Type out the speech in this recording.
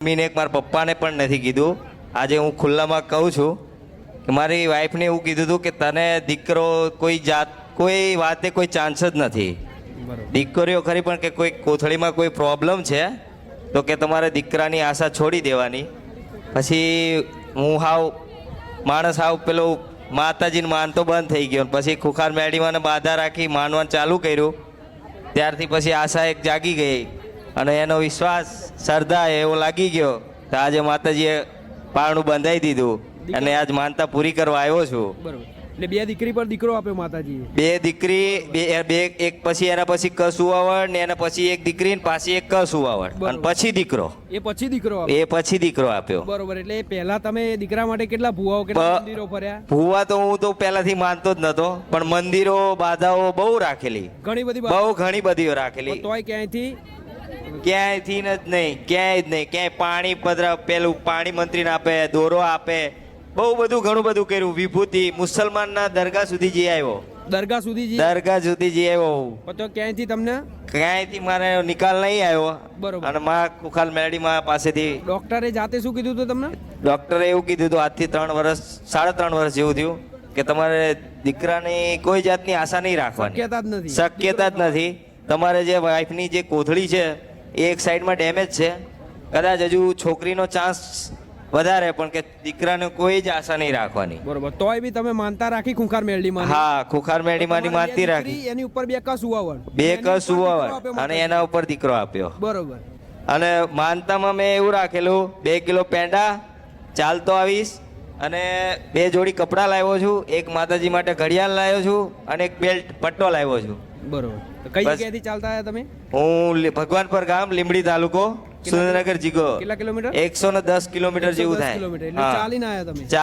મમ્મીને એક મારા પપ્પાને પણ નથી કીધું. આજે હું ખુલ્લામાં કહું છું કે મારી વાઈફને એવું કીધું હતું કે તને દીકરો કોઈ જાત કોઈ વાતે કોઈ ચાન્સ જ નથી. દીકરીઓ ખરી પણ કે કોઈ કોથળીમાં કોઈ પ્રોબ્લેમ છે તો કે તમારે દીકરાની આશા છોડી દેવાની. પછી હું હાવ માણસ હાવ પેલું માતાજીને માનતો બંધ થઈ ગયો. પછી ખુખાર મેડીમાં બાધા રાખી માનવાનું ચાલુ કર્યું. ત્યારથી પછી આશા એક જાગી ગઈ. અને એનો વિશ્વાસ શ્રદ્ધા એવો લાગી ગયો તો આજે માતાજીએ પારણું બંધાઈ દીધું અને આજ માનતા પૂરી કરવા આવ્યો છું. એટલે બે દીકરી પર દીકરો આપ્યો માતાજી બે દીકરી બે બે એક પછી એના પછી ક સુવાવડ ને એના પછી એક દીકરી ને પાછી એક ક સુવાવડ અને પછી દીકરો. એ પછી દીકરો એ પછી દીકરો આપ્યો. બરોબર. એટલે પહેલા તમે દીકરા માટે કેટલા ભુવાઓ કેટલા મંદિરો ફર્યા? ભૂવા તો હું તો પહેલાથી માનતો જ નતો પણ મંદિરો બાધાઓ બહુ રાખેલી. ઘણી બધી. બહુ ઘણી બધી રાખેલી. તોય ક્યાંયથી ક્યાંયથી જ નહીં ક્યાંય જ નહીં ક્યાંય પાણી પધરા પેલું પાણી મંત્રીને આપે દોરો આપે. બહુ બધું ઘણું બધું કર્યું. વિભૂતિ મુસલમાનના દરગાહ સુધી જઈ આવ્યો. દરગાહ સુધી જઈ? દરગાહ સુધી જઈ આવ્યો તો ક્યાંયથી તમને? ક્યાંયથી મારે નિકાલ નહીં આવ્યો. બરોબર. અને મારા કુખાલ મેળીમાં પાસેથી ડોક્ટરે જાતે શું કીધું હતું તમને? ડૉક્ટરે એવું કીધું હતું આજથી ત્રણ વર્ષ સાડા ત્રણ વર્ષ જેવું થયું કે તમારે દીકરાની કોઈ જાતની આશા નહીં રાખવાની. શક્યતા જ નથી. શક્યતા જ નથી. તમારે જે વાઈફની જે કોથળી છે એ એક સાઈડમાં ડેમેજ છે. કદાચ હજુ છોકરીનો ચાન્સ વધારે પણ કે દીકરાને કોઈ જ આશા નહીં રાખવાની. બરોબર. તોય બી તમે માનતા રાખી ખૂંખાર મેળડીમાં હા ખુખાર મેળીમાંની માનતી રાખી. એની ઉપર બે કસ ઉવાવણ બે કસ ઉવાવણ અને એના ઉપર દીકરો આપ્યો. બરોબર. અને માનતામાં મેં એવું રાખેલું બે કિલો પેંડા ચાલતો આવીશ. અને બે જોડી કપડાં લાવ્યો છું એક માતાજી માટે ઘડિયાળ લાવ્યો છું અને એક બેલ્ટ પટ્ટો લાવ્યો છું. બરોબર. તો કઈ. જગ્યાએથી ચાલતા આવ્યા તમે? હું ભગવાનપર ગામ લીંબડી તાલુકો સુરેન્દ્રનગર જીગો. કેટલા કિલોમીટર? એકસો ને દસ કિલોમીટર જેવું થાય. કિલોમીટર. ચાલીને આવ્યા તમે?